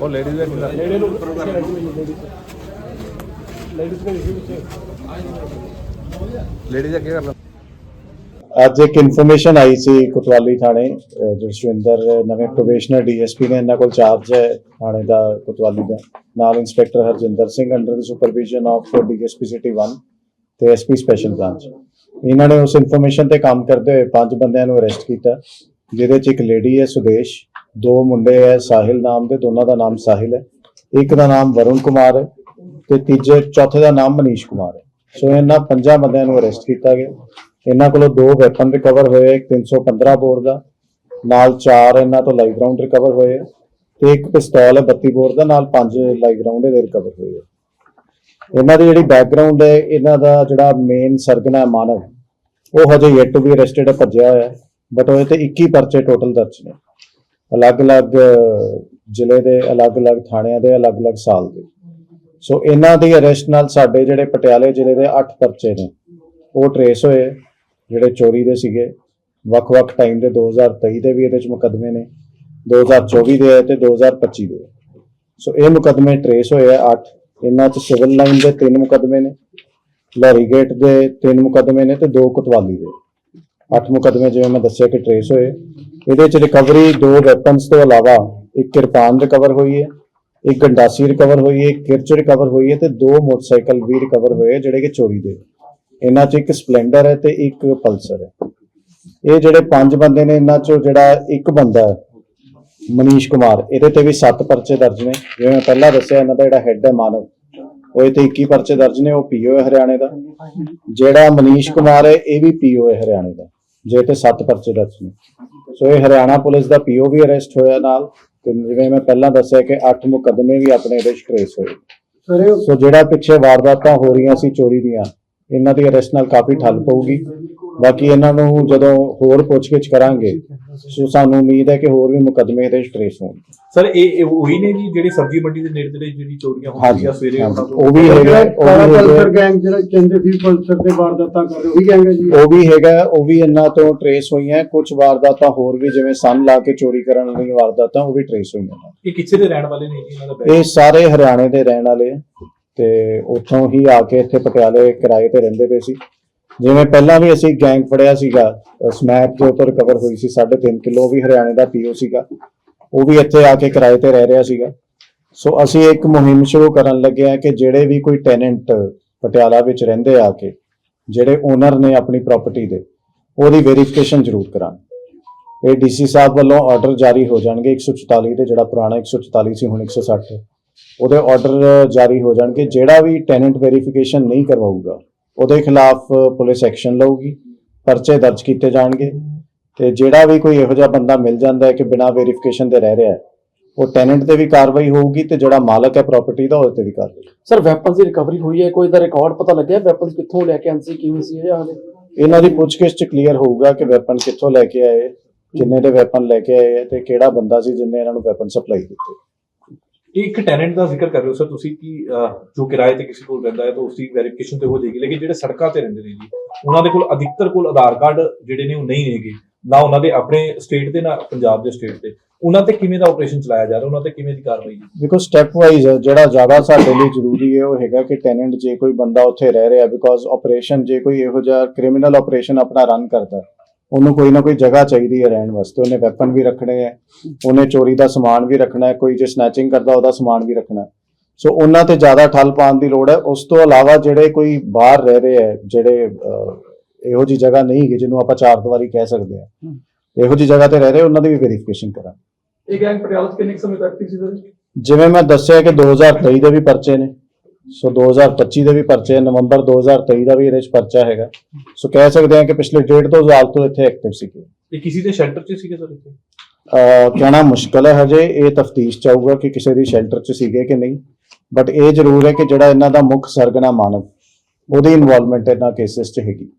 ਉਹ ਲੇਡੀਜ਼ ਦਾ ਕਿੰਨਾ ਨੇੜੇ ਨੂੰ ਲੇਡੀਜ਼ ਦੇ ਵਿੱਚ ਲੇਡੀਜ਼ ਅੱਗੇ ਕਰ ਲਾ ਅੱਜ ਇੱਕ ਇਨਫੋਰਮੇਸ਼ਨ ਆਈ ਸੀ ਕੋਤਵਾਲੀ ਥਾਣੇ ਜਸਵਿੰਦਰ ਨਵੇਂ ਪ੍ਰੋਬੇਸ਼ਨਰ ਡੀਐਸਪੀ ਨੇ ਇਹਨਾਂ ਕੋਲ ਚਾਰਜ ਹੈ ਥਾਣੇ ਦਾ ਕੋਤਵਾਲੀ ਦਾ। ਨਾਲ ਇੰਸਪੈਕਟਰ ਹਰਜਿੰਦਰ ਸਿੰਘ ਅੰਡਰ ਦੀ ਸੁਪਰਵਿਜ਼ਨ ਆਫ ਡੀਐਸਪੀ ਸਿਟੀ 1 ਤੇ ਐਸਪੀ ਸਪੈਸ਼ਲ ਬ੍ਰਾਂਚ ਇਹਨਾਂ ਨੇ ਉਸ ਇਨਫੋਰਮੇਸ਼ਨ ਤੇ ਕੰਮ ਕਰਦੇ ਹੋਏ ਪੰਜ ਬੰਦਿਆਂ ਨੂੰ ਅਰੈਸਟ ਕੀਤਾ। ਜਿਹਦੇ ਚ ਇੱਕ ਲੇਡੀ ਹੈ ਸੁਦੇਸ਼ ਦੋ ਮੁੰਡੇ ਹੈ ਸਾਹਿਲ ਨਾਮ ਦੇ ਦੋਨਾਂ ਦਾ ਨਾਮ ਸਾਹਿਲ ਹੈ। ਇੱਕ ਦਾ ਨਾਮ ਵਰੁਣ ਕੁਮਾਰ ਹੈ ਤੇ ਤੀਜੇ ਚੌਥੇ ਦਾ ਨਾਮ ਮਨੀਸ਼ ਕੁਮਾਰ ਹੈ। ਸੋ ਇਹਨਾਂ ਪੰਜਾਂ ਬੰਦਿਆਂ ਨੂੰ ਅਰੈਸਟ ਕੀਤਾ ਗਿਆ। ਇਹਨਾਂ ਕੋਲੋਂ ਦੋ ਵੈਪਨ ਰਿਕਵਰ ਹੋਏ ਇੱਕ 315 ਬੋਰ ਦਾ ਨਾਲ ਚਾਰ ਇਹਨਾਂ ਤੋਂ ਲਾਈਵ ਰਾਉਂਡ ਰਿਕਵਰ ਹੋਏ ਆ, ਤੇ ਇੱਕ ਪਿਸਤੌਲ ਹੈ 32 ਬੋਰ ਦਾ ਨਾਲ ਪੰਜ ਲਾਈਵ ਰਾਉਂਡ ਦੇ ਰਿਕਵਰ ਹੋਏ ਆ। ਇਹਨਾਂ ਦੀ ਜਿਹੜੀ ਬੈਕਗ੍ਰਾਉਂਡ ਹੈ ਇਹਨਾਂ ਦਾ ਜਿਹੜਾ ਮੇਨ ਸਰਗਨਾ ਹੈ ਮਾਨਵ ਉਹ ਹਜੇ ਯet ਟੂ ਬੀ ਅਰੈਸਟਡ ਹੈ ਭੱਜਿਆ ਹੋਇਆ ਹੈ। ਬਟ ਉਹਦੇ ਤੇ 21 ਪਰਚੇ ਟੋਟਲ ਦਰਜ ਨੇ। ਅਲੱਗ-ਅਲੱਗ ਜ਼ਿਲ੍ਹੇ ਦੇ, ਅਲੱਗ-ਅਲੱਗ ਥਾਣਿਆਂ ਦੇ, ਅਲੱਗ-ਅਲੱਗ ਸਾਲ ਦੇ। ਸੋ ਇਹਨਾਂ ਦੀ ਅਰੈਸਟ ਨਾਲ ਸਾਡੇ ਜਿਹੜੇ ਪਟਿਆਲੇ ਜ਼ਿਲ੍ਹੇ ਦੇ 8 ਪਰਚੇ ਨੇ, ਉਹ ਟਰੇਸ ਹੋਏ, ਜਿਹੜੇ ਚੋਰੀ ਦੇ ਸੀਗੇ। ਵੱਖ-ਵੱਖ ਟਾਈਮ ਦੇ 2023 ਦੇ ਵੀ ਇਹਦੇ ਵਿੱਚ ਮੁਕੱਦਮੇ ਨੇ 2024 ਦੇ ਹੈ ਤੇ 2025 ਦੇ ਸੋ ਇਹ ਮੁਕੱਦਮੇ ਟਰੇਸ ਹੋਏ ਆ 8 ਇਹਨਾਂ 'ਚ ਸਿਵਲ ਲਾਈਨ ਦੇ 3 ਮੁਕੱਦਮੇ ਨੇ, ਲੋਰੀ ਗੇਟ ਦੇ 3 ਮੁਕੱਦਮੇ ਨੇ ਤੇ 2 ਕੋਤਵਾਲੀ ਦੇ। 8 ਮੁਕੱਦਮੇ ਜਿਵੇਂ ਮੈਂ ਦੱਸਿਆ ਕਿ ਟਰੇਸ ਹੋਏ। ਇਹਦੇ 'ਚ ਰਿਕਵਰੀ ਦੋ ਵੈਪਨਸ ਤੋਂ ਇਲਾਵਾ ਇੱਕ ਕਿਰਪਾਨ ਰਿਕਵਰ ਹੋਈ ਹੈ, ਇੱਕ ਗੰਡਾਸੀ ਰਿਕਵਰ ਹੋਈ ਹੈ, ਇੱਕ ਕਿਰਚ ਰਿਕਵਰ ਹੋਈ ਹੈ ਤੇ ਦੋ ਮੋਟਰਸਾਈਕਲ ਵੀ ਰਿਕਵਰ ਹੋਏ ਜਿਹੜੇ ਕਿ ਚੋਰੀ ਦੇ। ਇਹਨਾਂ 'ਚ ਇੱਕ ਸਪਲੈਂਡਰ ਹੈ ਤੇ ਇੱਕ ਪਲਸਰ ਹੈ। ਇਹ ਜਿਹੜੇ ਪੰਜ ਬੰਦੇ ਨੇ ਇਹਨਾਂ 'ਚੋਂ ਜਿਹੜਾ ਇੱਕ ਬੰਦਾ ਹੈ, ਮਨੀਸ਼ ਕੁਮਾਰ, ਇਹਦੇ ਤੇ ਵੀ 7 ਪਰਚੇ ਦਰਜ ਨੇ। ਜਿਵੇਂ ਮੈਂ ਪਹਿਲਾਂ ਦੱਸਿਆ, ਇਹਨਾਂ ਦਾ ਜਿਹੜਾ ਹੈੱਡ ਹੈ ਮਾਨਵ। ਉਹ ਤੇ 21 ਪਰਚੇ ਦਰਜ ਨੇ, ਉਹ ਪੀਓ ਹੈ ਹਰਿਆਣੇ ਦਾ। ਜਿਹੜਾ ਮਨੀਸ਼ ਕੁਮਾਰ ਹੈ, ਇਹ ਵੀ ਪੀਓ ਹੈ ਹਰਿਆਣੇ ਦਾ। ਜੇ ਤੇ 7 ਪਰਚੇ ਦਰਜ ਨੇ। ਸੋ ਇਹ ਹਰਿਆਣਾ ਪੁਲਿਸ ਦਾ ਪੀਓ ਵੀ ਅਰੈਸਟ ਹੋਇਆ ਨਾਲ ਤੇ ਜਿਵੇਂ ਮੈਂ ਪਹਿਲਾਂ ਦੱਸਿਆ ਕਿ 8 ਮੁਕੱਦਮੇ ਵੀ ਆਪਣੇ ਇਹਦੇ 'ਚ ਟ੍ਰੇਸ ਹੋਏ। ਸੋ ਜਿਹੜਾ ਪਿੱਛੇ ਵਾਰਦਾਤਾਂ ਹੋ ਰਹੀਆਂ ਸੀ ਚੋਰੀ ਦੀਆਂ ਇਹਨਾਂ ਦੀ ਅਰੈਸਟ ਨਾਲ ਕਾਫੀ ਠੱਲ ਪਊਗੀ। ਬਾਕੀ ਇਹਨਾਂ ਨੂੰ ਜਦੋਂ ਹੋਰ ਪੁੱਛਗਿੱਛ ਕਰਾਂਗੇ ਸੋ ਸਾਨੂੰ ਉਮੀਦ ਹੈ ਕਿ ਹੋਰ ਵੀ ਮੁਕੱਦਮੇ ਇਹਦੇ 'ਚ ਟ੍ਰੇਸ ਹੋਣਗੇ। ਸਰ ਇਹ ਇਹ ਉਹੀ ਨੇ ਜੀ ਜਿਹੜੇ ਸਬਜ਼ੀ ਮੰਡੀ ਦੇ ਨੇੜੇ ਤੇੜੇ ਜਿਹੜੀ ਚੋਰੀਆਂ ਹੁੰਦੀਆਂ ਸਵੇਰੇ। ਉਹਨਾਂ ਤੋਂ ਉਹ ਵੀ ਹੈਗਾ ਉਹ ਵੀ ਪਲਸਰ ਹੈਗਾ। ਗੈਂਗ ਜਿਹੜਾ ਕਹਿੰਦੇ ਸੀ ਪਲਸਰ ਤੇ ਵਾਰਦਾਤਾਂ ਕਰ ਰਹੇ ਉਹੀ ਗੈਂਗ ਹੈ ਜੀ। ਉਹ ਵੀ ਹੈਗਾ ਉਹ ਵੀ ਇਹਨਾਂ ਤੋਂ ਟ੍ਰੇਸ ਹੋਈਆਂ ਕੁਝ ਵਾਰਦਾਤਾਂ ਹੋਰ ਵੀ ਜਿਵੇਂ ਸੰਨ ਲਾ ਕੇ ਚੋਰੀ ਕਰਨ ਵਾਲੀਆਂ ਵਾਰਦਾਤਾਂ ਉਹ ਵੀ ਟ੍ਰੇਸ ਹੋਈਆਂ ਨੇ। ਇਹ ਕਿੱਥੇ ਦੇ ਰਹਿਣ ਵਾਲੇ ਨੇ ਜੀ ਇਹਨਾਂ ਦਾ ਇਹ ਸਾਰੇ ਹਰਿਆਣੇ ਦੇ ਰਹਿਣ ਵਾਲੇ ਤੇ ਉੱਥੋਂ ਹੀ ਆ ਕੇ ਇੱਥੇ ਪਟਿਆਲੇ ਕਿਰਾਏ ਤੇ ਰਹਿੰਦੇ ਪਏ ਸੀ। ਜਿਵੇਂ ਪਹਿਲਾਂ ਵੀ ਅਸੀਂ ਗੈਂਗ ਫੜਿਆ ਸੀਗਾ ਸਮੈਕ ਦੇ ਉੱਪਰ ਕਵਰ ਹੋਈ ਸੀ 3.5 ਕਿਲੋ ਵੀ ਹਰਿਆਣੇ ਦਾ ਪੀਓ ਸੀਗਾ। ਉਹ ਵੀ ਇੱਥੇ ਆ ਕੇ ਕਿਰਾਏ ਤੇ ਰਹਿ ਰਿਹਾ ਸੀਗਾ। ਸੋ ਅਸੀਂ ਇੱਕ ਮੁਹਿੰਮ ਸ਼ੁਰੂ ਕਰਨ ਲੱਗੇ ਆ ਕਿ ਜਿਹੜੇ ਵੀ ਕੋਈ ਟੈਨੈਂਟ ਪਟਿਆਲਾ ਵਿੱਚ ਰਹਿੰਦੇ ਆ ਕੇ, ਜਿਹੜੇ ਓਨਰ ਨੇ ਆਪਣੀ ਪ੍ਰਾਪਰਟੀ ਦੇ, ਉਹਦੀ ਵੈਰੀਫਿਕੇਸ਼ਨ ਜ਼ਰੂਰ ਕਰਾਉਣ। ਇਹ ਡੀਸੀ ਸਾਹਿਬ ਵੱਲੋਂ ਆਰਡਰ ਜਾਰੀ ਹੋ ਜਾਣਗੇ 144 ਤੇ ਜਿਹੜਾ ਪੁਰਾਣਾ 144 ਸੀ ਹੁਣ 160 ਉਹਦੇ ਆਰਡਰ ਜਾਰੀ ਹੋ ਜਾਣਗੇ, ਜਿਹੜਾ ਵੀ ਟੈਨੈਂਟ ਵੈਰੀਫਿਕੇਸ਼ਨ ਨਹੀਂ ਕਰਵਾਊਗਾ ਉਹਦੇ ਖਿਲਾਫ ਪੁਲਿਸ ਐਕਸ਼ਨ ਲਊਗੀ ਪਰਚੇ ਦਰਜ ਕੀਤੇ ਜਾਣਗੇ ਤੇ ਜਿਹੜਾ ਵੀ ਕੋਈ ਇਹੋ ਜਿਹਾ ਬੰਦਾ ਮਿਲ ਜਾਂਦਾ ਹੈ ਕਿ ਬਿਨਾਂ ਵੈਰੀਫਿਕੇਸ਼ਨ ਦੇ ਰਹਿ ਰਿਹਾ ਹੈ ਉਹ ਟੈਨੈਂਟ ਤੇ ਵੀ ਕਾਰਵਾਈ ਹੋਊਗੀ ਤੇ ਜਿਹੜਾ ਮਾਲਕ ਹੈ ਪ੍ਰਾਪਰਟੀ ਦਾ ਉਹਦੇ ਤੇ ਵੀ ਕਾਰਵਾਈ ਸਰ ਵੈਪਨਸ ਦੀ ਰਿਕਵਰੀ ਹੋਈ ਹੈ ਕੋਈ ਦਾ ਰਿਕਾਰਡ ਪਤਾ ਲੱਗਿਆ ਵੈਪਨਸ ਕਿੱਥੋਂ ਲੈ ਕੇ ਆਏ ਸੀ ਕਿਵੇਂ ਸੀ ਇਹ ਹਾਲੇ ਇਹਨਾਂ ਦੀ ਪੁੱਛਗਿੱਛ ਚ ਕਲੀਅਰ ਹੋਊਗਾ ਕਿ ਵੈਪਨ ਕਿੱਥੋਂ ਲੈ ਕੇ ਆਏ ਕਿੰਨੇ ਦੇ ਵੈਪਨ ਲੈ ਕੇ ਆਏ ਤੇ ਕਿਹੜਾ ਬੰਦਾ ਸੀ ਜਿਹਨੇ ਇਹਨਾਂ ਨੂੰ ਵੈਪਨ ਸਪਲਾਈ ਇਹ ਇੱਕ ਟੈਨੈਂਟ ਦਾ ਜ਼ਿਕਰ ਕਰ ਰਹੇ ਹੋ ਸਰ ਤੁਸੀਂ ਕਿ ਜੋ ਕਿਰਾਏ ਤੇ ਕਿਸੇ ਕੋਲ ਰਹਿੰਦਾ ਹੈ ਤਾਂ ਉਸ ਦੀ ਵੈਰੀਫਿਕੇਸ਼ਨ ਤੇ ਹੋ ਜਾਏਗੀ। ਲੇਕਿਨ ਜਿਹੜੇ ਸੜਕਾਂ ਤੇ ਰਹਿੰਦੇ ਨੇ ਜੀ, ਉਹਨਾਂ ਦੇ ਕੋਲ ਅਧਿਕਤਰ ਕੋਲ ਆਧਾਰ ਕਾਰਡ ਜਿਹੜੇ ਨੇ ਉਹ ਨਹੀਂ ਹੈਗੇ। ਨਾ ਉਹਨਾਂ ਦੇ ਆਪਣੇ ਸਟੇਟ ਦੇ, ਨਾ ਪੰਜਾਬ ਦੇ ਸਟੇਟ ਦੇ। ਉਹਨਾਂ ਤੇ ਕਿਵੇਂ ਦਾ ਆਪਰੇਸ਼ਨ ਚਲਾਇਆ ਜਾ ਰਿਹਾ? ਉਹਨਾਂ ਤੇ ਕਿਵੇਂ ਦੀ ਕਾਰਵਾਈ ਦੇਖੋ ਸਟੈਪ ਵਾਈਜ਼ ਜਿਹੜਾ ਜ਼ਿਆਦਾ ਸਾਡੇ ਲਈ ਜ਼ਰੂਰੀ ਹੈ, ਉਹ ਹੈਗਾ ਕਿ ਟੈਨੈਂਟ ਜੇ ਕੋਈ ਬੰਦਾ ਉੱਥੇ ਰਹਿ ਰਿਹਾ ਬਿਕੋਜ਼ ਆਪਰੇਸ਼ਨ ਜੇ ਕੋਈ ਇਹੋ ਜਿਹਾ ਕ੍ਰਿਮੀਨਲ ਆਪਰੇਸ਼ਨ ਆਪਣਾ ਰਨ ਕਰਦਾ ਉਹਨੂੰ ਕੋਈ ਨਾ ਕੋਈ ਜਗ੍ਹਾ ਚਾਹੀਦੀ ਹੈ ਰਹਿਣ ਵਾਸਤੇ। ਉਹਨੇ ਵੈਪਨ ਵੀ ਰੱਖਣੇ ਹੈ ਉਹਨੇ ਚੋਰੀ ਦਾ ਸਮਾਨ ਵੀ ਰੱਖਣਾ ਹੈ ਕੋਈ ਜੇ ਸਨੈਚਿੰਗ ਕਰਦਾ ਉਹਦਾ ਸਮਾਨ ਵੀ ਰੱਖਣਾ ਹੈ। ਸੋ ਉਹਨਾਂ ਤੇ ਜ਼ਿਆਦਾ ਠੱਲ ਪਾਉਣ ਦੀ ਲੋੜ ਹੈ। ਉਸ ਤੋਂ ਇਲਾਵਾ ਜਿਹੜੇ ਕੋਈ ਬਾਹਰ ਰਹਿ ਰਹੇ ਹੈ ਜਿਹੜੇ ਇਹੋ ਜੀ ਜਗ੍ਹਾ ਨਹੀਂ ਹੈਗੀ ਜਿਹਨੂੰ ਆਪਾਂ ਚਾਰ ਦੀਵਾਰੀ ਕਹਿ ਸਕਦੇ ਹਾਂ। ਇਹੋ ਜੀ ਜਗ੍ਹਾ ਤੇ ਰਹਿ ਰਹੇ ਉਹਨਾਂ ਦੀ ਵੀ ਵੈਰੀਫਿਕੇਸ਼ਨ ਕਰਾਂ ਇਹ ਗੈਂਗ ਪਟਿਆਲਾ ਕਿੰਨੇ ਸਮੇਂ ਤੱਕ ਸੀ ਸਰ? ਜਿਵੇਂ ਮੈਂ ਦੱਸਿਆ ਕਿ 2023 ਦੇ ਵੀ ਪਰਚੇ ਨੇ। ਸੋ 2025 ਦੇ ਵੀ ਪਰਚੇ ਨਵੰਬਰ 2023 ਦਾ ਵੀ ਇਹਦੇ ਵਿੱਚ ਪਰਚਾ ਹੈਗਾ। ਸੋ ਕਹਿ ਸਕਦੇ ਹਾਂ ਕਿ ਪਿਛਲੇ ਡੇਢ ਦੋ ਸਾਲ ਤੋਂ ਇੱਥੇ ਐਕਟਿਵ ਸੀਗੇ। ਇਹ ਕਿਸੇ ਦੇ ਸ਼ੈਲਟਰ 'ਚ ਸੀਗੇ ਸਰ ਇੱਥੇ? ਕਹਿਣਾ ਮੁਸ਼ਕਲ ਹੈ ਹਜੇ ਇਹ ਤਫਤੀਸ਼ ਚਾਹੂਗਾ ਕਿ ਕਿਸੇ ਦੀ ਸ਼ੈਲਟਰ 'ਚ ਸੀਗੇ ਕਿ ਨਹੀਂ। ਬਟ ਇਹ ਜ਼ਰੂਰ ਹੈ ਕਿ ਜਿਹੜਾ ਇਹਨਾਂ ਦਾ ਮੁੱਖ ਸਰਗਨਾ ਮਾਨਵ ਉਹਦੀ ਇਨਵੋਲਵਮੈਂਟ ਇਹਨਾਂ ਕੇਸਿਸ 'ਚ ਹੈਗੀ।